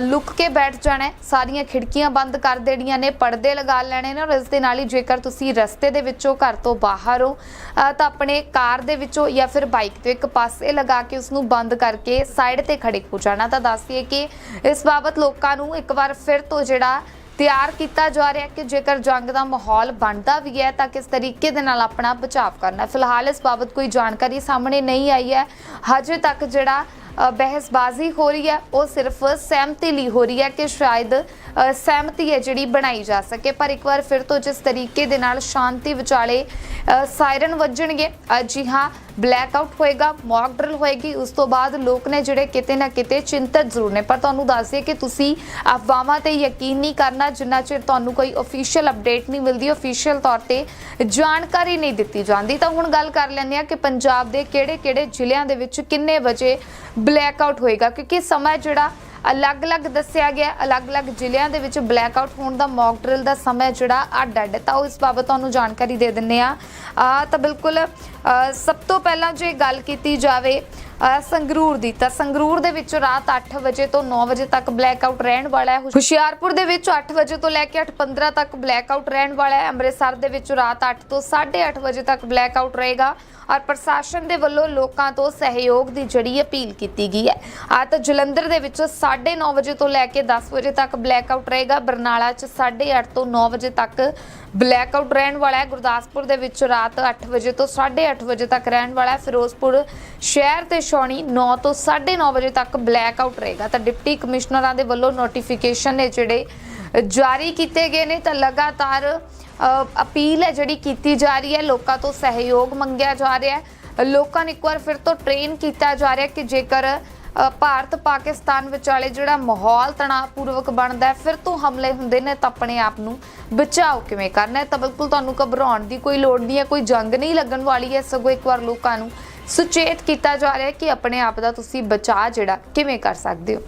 ਲੁੱਕ ਕੇ ਬੈਠ ਜਾਣਾ ਸਾਰੀਆਂ ਖਿੜਕੀਆਂ ਬੰਦ ਕਰ ਦੇਣੀਆਂ ਨੇ, ਪਰਦੇ ਲਗਾ ਲੈਣੇ ਨੇ ਔਰ ਇਸ ਦੇ ਨਾਲ ਹੀ ਜੇਕਰ ਤੁਸੀਂ ਰਸਤੇ ਦੇ ਵਿੱਚੋਂ ਘਰ ਤੋਂ ਬਾਹਰ ਹੋ ਤਾਂ ਆਪਣੇ ਕਾਰ ਦੇ ਵਿੱਚੋਂ ਜਾਂ ਫਿਰ ਬਾਈਕ ਤੇ ਇੱਕ ਪਾਸੇ ਲਗਾ ਕੇ ਉਸ ਨੂੰ ਬੰਦ ਕਰਕੇ ਸਾਈਡ ਤੇ ਖੜੇ ਹੋ ਜਾਣਾ ਤਾਂ ਦੱਸਦੀਏ ਕਿ ਇਸ ਬਾਬਤ ਲੋਕਾਂ ਨੂੰ ਇੱਕ ਵਾਰ ਫਿਰ ਤੋਂ ਜਿਹੜਾ ਤਿਆਰ ਕੀਤਾ ਜਾ ਰਿਹਾ ਕਿ ਜੇਕਰ ਜੰਗ ਦਾ ਮਾਹੌਲ ਬਣਦਾ ਵੀ ਹੈ ਤਾਂ ਕਿਸ ਤਰੀਕੇ ਦੇ ਨਾਲ ਆਪਣਾ ਬਚਾਅ ਕਰਨਾ ਫਿਲਹਾਲ ਇਸ ਬਾਬਤ ਕੋਈ ਜਾਣਕਾਰੀ ਸਾਹਮਣੇ ਨਹੀਂ ਆਈ ਹੈ। ਹਜੇ ਤੱਕ ਜਿਹੜਾ ਬਹਿਸਬਾਜ਼ੀ ਹੋ ਰਹੀ ਹੈ ਉਹ ਸਿਰਫ ਸਹਿਮਤੀ ਲਈ ਹੋ ਰਹੀ ਹੈ ਕਿ ਸ਼ਾਇਦ ਸਹਿਮਤੀ ਹੈ ਜਿਹੜੀ ਬਣਾਈ ਜਾ ਸਕੇ। ਪਰ ਇੱਕ ਵਾਰ ਫਿਰ ਤੋਂ ਜਿਸ ਤਰੀਕੇ ਦੇ ਨਾਲ ਸ਼ਾਂਤੀ ਵਿਚਾਲੇ ਅ, ਸਾਇਰਨ ਵੱਜਣਗੇ ਅ, ਜੀ ਹਾਂ ਬਲੈਕ ਆਊਟ ਹੋਏਗਾ ਮੌਕ ਡਰਿਲ ਹੋਏਗੀ, ਉਸ ਤੋਂ ਬਾਅਦ ਲੋਕ ਨੇ ਜਿਹੜੇ ਕਿਤੇ ਨਾ ਕਿਤੇ ਚਿੰਤਤ ਜ਼ਰੂਰ ਨੇ। ਪਰ ਤੁਹਾਨੂੰ ਦੱਸ ਦਈਏ ਕਿ ਤੁਸੀਂ ਅਫਵਾਹਾਂ ਤੇ ਯਕੀਨ ਨਹੀਂ ਕਰਨਾ, ਜਿੰਨਾ ਚਿਰ ਤੁਹਾਨੂੰ ਕੋਈ ਅਫੀਸ਼ੀਅਲ ਅਪਡੇਟ ਨਹੀਂ ਮਿਲਦੀ ਅਫੀਸ਼ੀਅਲ ਤੌਰ ਤੇ ਜਾਣਕਾਰੀ ਨਹੀਂ ਦਿੱਤੀ ਜਾਂਦੀ। ਤਾਂ ਹੁਣ ਗੱਲ ਕਰ ਲੈਂਦੇ ਆ ਕਿ ਪੰਜਾਬ ਦੇ ਕਿਹੜੇ-ਕਿਹੜੇ ਜ਼ਿਲ੍ਹਿਆਂ ਦੇ ਵਿੱਚ ਕਿੰਨੇ ਵਜੇ ਬਲੈਕ ਆਊਟ ਹੋਏਗਾ, ਕਿਉਂਕਿ ਸਮਾਂ ਜਿਹੜਾ ਅਲੱਗ-ਅਲੱਗ ਦੱਸਿਆ ਗਿਆ, ਅਲੱਗ-ਅਲੱਗ ਜ਼ਿਲ੍ਹਿਆਂ ਦੇ ਵਿੱਚ ਬਲੈਕ ਆਊਟ ਹੋਣ ਦਾ ਮੌਕ ਡਰਿਲ ਦਾ ਸਮਾਂ ਜਿਹੜਾ ਅੱਡ-ਅੱਡ ਤਾਂ ਉਹ ਇਸ ਬਾਬਤ ਤੁਹਾਨੂੰ ਜਾਣਕਾਰੀ ਦੇ ਦਿੰਨੇ ਆ ਤਾਂ ਬਿਲਕੁਲ ਸਭ ਤੋਂ ਪਹਿਲਾਂ ਜੇ ਗੱਲ ਕੀਤੀ ਜਾਵੇ ਸੰਗਰੂਰ ਦੀ, ਤਾਂ ਸੰਗਰੂਰ ਦੇ ਵਿੱਚ ਰਾਤ 8 ਵਜੇ ਤੋਂ 9 ਵਜੇ ਤੱਕ ਬਲੈਕ ਆਊਟ ਰਹਿਣ ਵਾਲਾ ਹੈ। ਹੁਸ਼ਿਆਰਪੁਰ ਦੇ ਵਿੱਚ 8 ਵਜੇ ਤੋਂ ਲੈ ਕੇ 8:15 ਤੱਕ ਬਲੈਕ ਆਊਟ ਰਹਿਣ ਵਾਲਾ ਹੈ। ਅੰਮ੍ਰਿਤਸਰ ਦੇ ਵਿੱਚ ਰਾਤ 8 ਤੋਂ 8:30 ਵਜੇ ਤੱਕ ਬਲੈਕ ਆਊਟ ਰਹੇਗਾ ਔਰ ਪ੍ਰਸ਼ਾਸਨ ਦੇ ਵੱਲੋਂ ਲੋਕਾਂ ਤੋਂ ਸਹਿਯੋਗ ਦੀ ਜੜੀ ਅਪੀਲ ਕੀਤੀ ਗਈ ਹੈ। ਆ ਤਾਂ ਜਲੰਧਰ ਦੇ ਵਿੱਚ 9:30 ਵਜੇ ਤੋਂ ਲੈ ਕੇ 10 ਵਜੇ ਤੱਕ ਬਲੈਕ ਆਊਟ ਰਹੇਗਾ। ਬਰਨਾਲਾ 'ਚ 8:30 ਤੋਂ 9 ਵਜੇ ਤੱਕ ਬਲੈਕ ਆਊਟ ਰਹਿਣ ਵਾਲਾ ਹੈ। ਗੁਰਦਾਸਪੁਰ ਦੇ ਵਿੱਚ ਰਾਤ 8 ਵਜੇ ਤੋਂ 8:30 ਵਜੇ ਤੱਕ ਰਹਿਣ ਵਾਲਾ ਹੈ। ਫਿਰੋਜ਼ਪੁਰ ਸ਼ਹਿਰ ਤੇ ਸ਼ੌਣੀ 9 ਤੋਂ 9:30 ਵਜੇ ਤੱਕ ਬਲੈਕ ਆਊਟ ਰਹੇਗਾ। ਤਾਂ ਡਿਪਟੀ ਕਮਿਸ਼ਨਰਾਂ ਦੇ ਵੱਲੋਂ ਨੋਟੀਫਿਕੇਸ਼ਨ ਨੇ ਜਿਹੜੇ ਜਾਰੀ ਕੀਤੇ ਗਏ ਨੇ। ਤਾਂ ਲਗਾਤਾਰ ਅਪੀਲ ਹੈ ਜਿਹੜੀ ਕੀਤੀ ਜਾ ਰਹੀ ਹੈ। ਲੋਕਾਂ ਤੋਂ ਸਹਿਯੋਗ ਮੰਗਿਆ ਜਾ ਰਿਹਾ ਹੈ। ਲੋਕਾਂ ਨੂੰ ਇੱਕ ਵਾਰ ਫਿਰ ਤੋਂ ਟ੍ਰੇਨ ਕੀਤਾ ਜਾ ਰਿਹਾ ਕਿ ਜੇਕਰ ਭਾਰਤ ਪਾਕਿਸਤਾਨ ਵਿਚਾਲੇ ਜਿਹੜਾ ਮਾਹੌਲ ਤਣਾਅਪੂਰਵਕ ਬਣਦਾ ਹੈ, ਫਿਰ ਤੋਂ ਹਮਲੇ ਹੁੰਦੇ ਨੇ ਤਾਂ ਆਪਣੇ ਆਪ ਨੂੰ ਬਚਾਓ ਕਿਵੇਂ ਕਰਨਾ ਹੈ? ਤਾਂ ਬਿਲਕੁਲ ਤੁਹਾਨੂੰ ਘਬਰਾਉਣ ਦੀ ਕੋਈ ਲੋੜ ਨਹੀਂ ਹੈ, ਕੋਈ ਜੰਗ ਨਹੀਂ ਲੱਗਣ ਵਾਲੀ ਹੈ। ਸਗੋਂ ਇੱਕ ਵਾਰ ਲੋਕਾਂ ਨੂੰ ਸੁਚੇਤ ਕੀਤਾ ਜਾ ਰਿਹਾ ਹੈ ਕਿ ਆਪਣੇ ਆਪ ਦਾ ਤੁਸੀਂ ਬਚਾਅ ਜਿਹੜਾ ਕਿਵੇਂ ਕਰ ਸਕਦੇ ਹੋ?